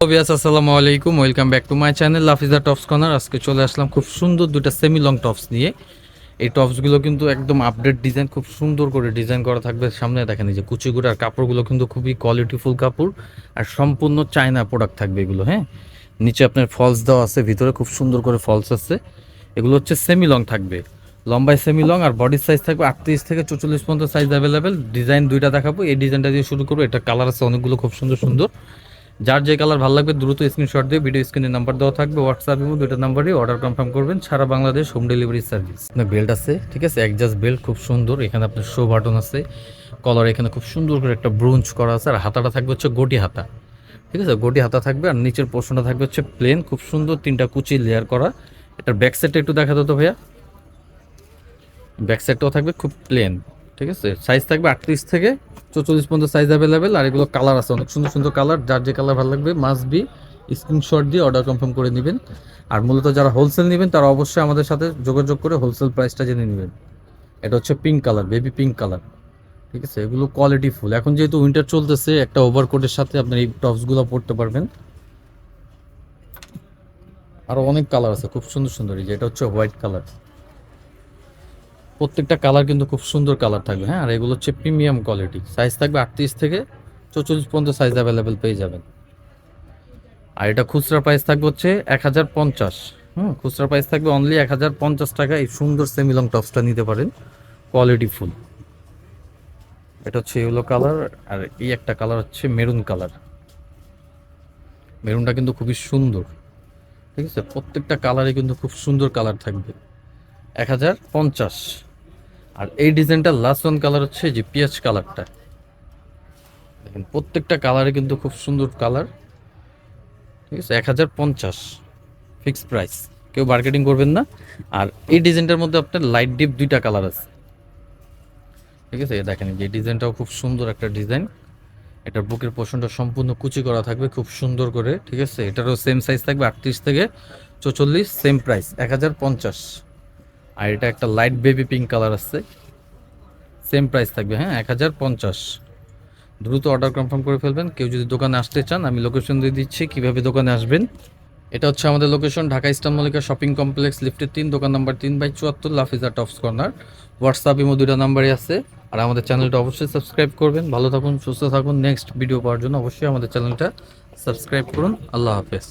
বিয়াস আসসালামু আলাইকুম। Welcome back to my channel Lafiza tops corner আজকে চলে আসলাম খুব সুন্দর দুটো সেমি লং টপস নিয়ে। এই টপসগুলো কিন্তু একদম আপডেট ডিজাইন খুব সুন্দর করে ডিজাইন করা থাকবে। সামনে দেখেন যে কুচিগুড়ার কাপড়গুলো কিন্তু খুবই কোয়ালিটিফুল কাপড় আর সম্পূর্ণ চায়না প্রোডাক্ট থাকবে এগুলো হ্যাঁ? নিচে আপনার ফলস দেওয়া আছে, ভিতরে খুব সুন্দর করে ফলস আছে। এগুলো হচ্ছে সেমি লং থাকবে। লম্বায় সেমি লং আর বডির সাইজ থাকবে আটত্রিশ থেকে চৌচল্লিশ পর্যন্ত সাইজ অ্যাভেলেবেল ডিজাইন দুইটা দেখাবো। এই ডিজাইনটা দিয়ে শুরু করব। এটা কালার আছে অনেকগুলো, খুব সুন্দর সুন্দর। যার যে কালার ভালো লাগবে দ্রুত স্ক্রিনশট দিয়ে ভিডিও স্ক্রিনে নাম্বার দেওয়া থাকবে হোয়াটসঅ্যাপ এবং দুইটা নাম্বারে অর্ডার কনফার্ম করবেন। সারা বাংলাদেশ হোম ডেলিভারি সার্ভিস বেল্ট আছে, ঠিক আছে? একজাস্ট বেল্ট খুব সুন্দর। এখানে আপনার শো বাটন আছে। কলার এখানে খুব সুন্দর করে একটা ব্রুঞ্চ করা আছে। আর হাতাটা থাকবে হচ্ছে গোটি হাতা। ঠিক আছে? গোটি হাতা থাকবে। আর নিচের পোর্শনটা থাকবে হচ্ছে প্লেন খুব সুন্দর তিনটা কুচি লেয়ার করা। এটার ব্যাক সাইডটা একটু দেখা তো ভাইয়া। ব্যাক সাইডটাও থাকবে খুব প্লেন ঠিক আছে? সাইজ থাকবে আটত্রিশ থেকে চৌচল্লিশ পর্যন্ত সাইজ অ্যাভেলেবেল আর এগুলো কালার আছে, অনেক সুন্দর সুন্দর কালার যার যে কালার ভালো লাগবে মাস্ট বি স্ক্রিনশট দিয়ে অর্ডার কনফার্ম করে নেবেন। আর মূলত যারা হোলসেল নেবেন, তারা অবশ্যই আমাদের সাথে যোগাযোগ করে হোলসেল প্রাইসটা জেনে নেবেন। এটা হচ্ছে pink colour baby pink colour ঠিক আছে? এগুলো কোয়ালিটি ফুল এখন যেহেতু উইন্টার চলতেছে, একটা ওভারকোটের সাথে আপনার এই টপসগুলো পরতে পারবেন। আরও অনেক কালার আছে, খুব সুন্দর সুন্দর, এই যে এটা হচ্ছে হোয়াইট কালার প্রত্যেকটা কালার কিন্তু খুব সুন্দর কালার থাকবে হ্যাঁ? আর এগুলো হচ্ছে প্রিমিয়াম কোয়ালিটি সাইজ থাকবে আটত্রিশ থেকে চৌচল্লিশ পর্যন্ত সাইজ অ্যাভেলেবেল পেয়ে যাবেন। আর এটা খুচরা প্রাইস থাকবে হচ্ছে এক হাজার পঞ্চাশ। হুম, খুচরা প্রাইস থাকবে অনলি এক হাজার পঞ্চাশ টাকা। এই সুন্দর সেমিলং টপসটা নিতে পারেন। কোয়ালিটি ফুল এটা হচ্ছে ইয়েলো কালার আর এই একটা কালার হচ্ছে মেরুন কালার মেরুনটা কিন্তু খুবই সুন্দর। ঠিক আছে? প্রত্যেকটা কালারে কিন্তু খুব সুন্দর কালার থাকবে। এক হাজার পঞ্চাশ। আর এই ডিজাইনটা লাস্ট ওয়ান কালার হচ্ছে যে পিঁয়াজ কালারটা দেখেন, প্রত্যেকটা কালারে কিন্তু খুব সুন্দর কালার ঠিক আছে, এক হাজার পঞ্চাশ ফিক্স প্রাইস কেউ মার্কেটিং করবেন না। আর এই ডিজাইনটার মধ্যে আপনার লাইট ডিপ দুইটা কালার আছে। ঠিক আছে দেখেন যে ডিজাইনটাও খুব সুন্দর একটা ডিজাইন। এটার বুকের পোষণটা সম্পূর্ণ কুচি করা থাকবে, খুব সুন্দর করে। ঠিক আছে, এটারও সেম সাইজ থাকবে আটত্রিশ থেকে চৌচল্লিশ সেম প্রাইস এক হাজার পঞ্চাশ। আর এটা একটা লাইট বেবি পিঙ্ক কালার আছে সেম প্রাইস থাকবে হ্যাঁ এক হাজার পঞ্চাশ। দ্রুত অর্ডার কনফার্ম করে ফেলবেন। কেউ যদি দোকানে আসতে চান, আমি লোকেশন দিয়ে দিচ্ছি, কীভাবে দোকানে আসবেন। এটা হচ্ছে আমাদের location Dhaka eastern Mallika shopping complex লিফটের তিন, দোকান নাম্বার তিন বাই চুয়াত্তর, Lafiza tops corner WhatsApp imo দুইটা নাম্বারই আছে। আর আমাদের চ্যানেলটা অবশ্যই সাবস্ক্রাইব করবেন। ভালো থাকুন, সুস্থ থাকুন। নেক্সট ভিডিও পাওয়ার জন্য অবশ্যই আমাদের চ্যানেলটা সাবস্ক্রাইব করুন। আল্লাহ হাফেজ।